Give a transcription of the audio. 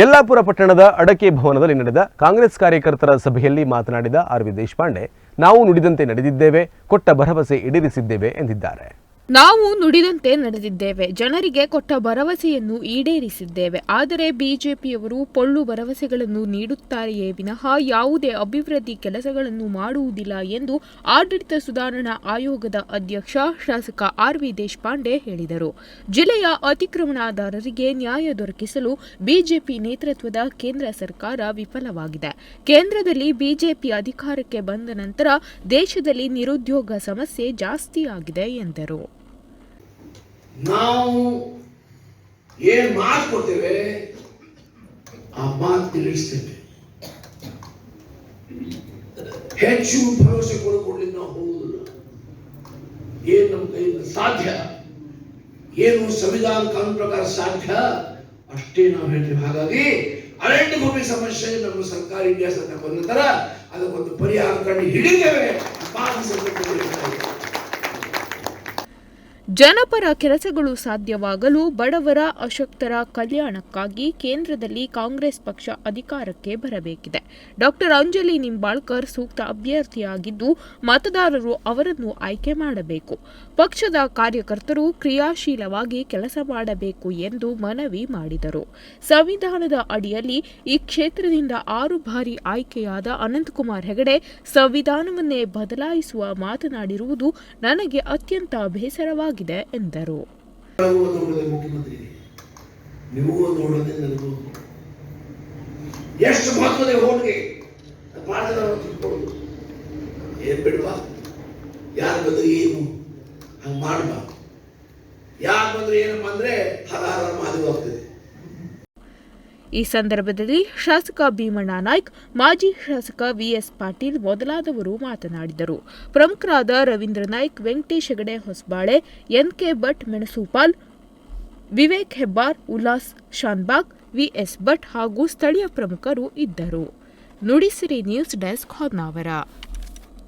ಯಲ್ಲಾಪುರ ಪಟ್ಟಣದ ಅಡಕೆ ಭವನದಲ್ಲಿ ನಡೆದ ಕಾಂಗ್ರೆಸ್ ಕಾರ್ಯಕರ್ತರ ಸಭೆಯಲ್ಲಿ ಮಾತನಾಡಿದ ಆರ್ ವಿ ದೇಶಪಾಂಡೆ, ನಾವು ನುಡಿದಂತೆ ನಡೆದಿದ್ದೇವೆ, ಕೊಟ್ಟ ಭರವಸೆ ಈಡೇರಿಸಿದ್ದೇವೆ ಎಂದಿದ್ದಾರೆ. ನಾವು ನುಡಿದಂತೆ ನಡೆದಿದ್ದೇವೆ. ಜನರಿಗೆ ಕೊಟ್ಟ ಭರವಸೆಯನ್ನು ಈಡೇರಿಸಿದ್ದೇವೆ. ಆದರೆ ಬಿಜೆಪಿಯವರು ಪೊಳ್ಳು ಭರವಸೆಗಳನ್ನು ನೀಡುತ್ತಾರೆಯೇ ವಿನಃ ಯಾವುದೇ ಅಭಿವೃದ್ಧಿ ಕೆಲಸಗಳನ್ನು ಮಾಡುವುದಿಲ್ಲ ಎಂದು ಆಡಳಿತ ಸುಧಾರಣಾ ಆಯೋಗದ ಅಧ್ಯಕ್ಷ ಶಾಸಕ ಆರ್ ವಿ ದೇಶಪಾಂಡೆ ಹೇಳಿದರು. ಜಿಲ್ಲೆಯ ಅತಿಕ್ರಮಣದಾರರಿಗೆ ನ್ಯಾಯ ದೊರಕಿಸಲು ಬಿಜೆಪಿ ನೇತೃತ್ವದ ಕೇಂದ್ರ ಸರ್ಕಾರ ವಿಫಲವಾಗಿದೆ. ಕೇಂದ್ರದಲ್ಲಿ ಬಿಜೆಪಿ ಅಧಿಕಾರಕ್ಕೆ ಬಂದ ನಂತರ ದೇಶದಲ್ಲಿ ನಿರುದ್ಯೋಗ ಸಮಸ್ಯೆ ಜಾಸ್ತಿಯಾಗಿದೆ ಎಂದರು. ನಾವು ಏನ್ ಮಾತು ಕೊಡ್ತೇವೆ ಆ ಮಾತು ತಿಳಿಸ್ತೇವೆ. ಹೆಚ್ಚು ಭರವಸೆ ಕೊಡ್ಲಿಕ್ಕೆ ನಾವು ಹೋಗುದಿಲ್ಲ. ಏನ್ ನಮ್ಮ ಕೈಯಿಂದ ಸಾಧ್ಯ, ಏನು ಸಂವಿಧಾನ ಕಾನೂನು ಪ್ರಕಾರ ಸಾಧ್ಯ, ಅಷ್ಟೇ ನಾವು ಹೇಳ್ತೀವಿ. ಹಾಗಾಗಿ, ಅರಣ್ಯ ಭೂಮಿ ಸಮಸ್ಯೆ ನಮ್ಮ ಸರ್ಕಾರ ಇಂಡಿಯಾ ಸರ್ಕಾರ ಬಂದ ನಂತರ, ಅದಕ್ಕೊಂದು ಪರಿಹಾರ ಕಂಡು ಹಿಡಿತೇವೆ ಮಾತು ಸಂದರ್ಭದಲ್ಲಿ ಹೇಳ್ತಾ ಇದ್ದೇವೆ. ಜನಪರ ಕೆಲಸಗಳು ಸಾಧ್ಯವಾಗಲು ಬಡವರ ಅಶಕ್ತರ ಕಲ್ಯಾಣಕ್ಕಾಗಿ ಕೇಂದ್ರದಲ್ಲಿ ಕಾಂಗ್ರೆಸ್ ಪಕ್ಷ ಅಧಿಕಾರಕ್ಕೆ ಬರಬೇಕಿದೆ. ಡಾಕ್ಟರ್ ಅಂಜಲಿ ನಿಂಬಾಳ್ಕರ್ ಸೂಕ್ತ ಅಭ್ಯರ್ಥಿಯಾಗಿದ್ದು ಮತದಾರರು ಅವರನ್ನು ಆಯ್ಕೆ ಮಾಡಬೇಕು. ಪಕ್ಷದ ಕಾರ್ಯಕರ್ತರು ಕ್ರಿಯಾಶೀಲವಾಗಿ ಕೆಲಸ ಮಾಡಬೇಕು ಎಂದು ಮನವಿ ಮಾಡಿದರು. ಸಂವಿಧಾನದ ಅಡಿಯಲ್ಲಿ ಈ ಕ್ಷೇತ್ರದಿಂದ ಆರು ಬಾರಿ ಆಯ್ಕೆಯಾದ ಅನಂತಕುಮಾರ್ ಹೆಗಡೆ ಸಂವಿಧಾನವನ್ನೇ ಬದಲಾಯಿಸುವ ಮಾತನಾಡಿರುವುದು ನನಗೆ ಅತ್ಯಂತ ಬೇಸರವಾಗಿದೆ. ಎಂದರು. ನೋಡೋದೇ ನನಗೂ ಎಷ್ಟು ಮಹತ್ವದ ಹೋಳಿಗೆ ಏನ್ ಬಿಡ್ಬಾ ಯಾರು ಬಂದ್ರೆ ಏನು? ಹಂಗೆ ಮಾಡಬಾರ್ದು. ಯಾರು ಬಂದ್ರೆ ಏನಪ್ಪ ಅಂದ್ರೆ ಹಲಹಾರ ಮಾದವಾಗ್ತದೆ ಈ ಸಂದರ್ಭದಲ್ಲಿ ಶಾಸಕ ಭೀಮಣ್ಣ ನಾಯ್ಕ್, ಮಾಜಿ ಶಾಸಕ ವಿಎಸ್ ಪಾಟೀಲ್ ಮೊದಲಾದವರು ಮಾತನಾಡಿದರು. ಪ್ರಮುಖರಾದ ರವೀಂದ್ರ ನಾಯ್ಕ್, ವೆಂಕಟೇಶ್ ಹೆಗಡೆ, ಹೊಸಬಾಳೆ, ಎನ್ಕೆ ಭಟ್, ಮೆಣಸುಪಾಲ್, ವಿವೇಕ್ ಹೆಬ್ಬಾರ್, ಉಲ್ಲಾಸ್ ಶಾನ್ಬಾಗ್, ವಿಎಸ್ ಭಟ್ ಹಾಗೂ ಸ್ಥಳೀಯ ಪ್ರಮುಖರು ಇದ್ದರು. Nudisiri news desk Honnavar.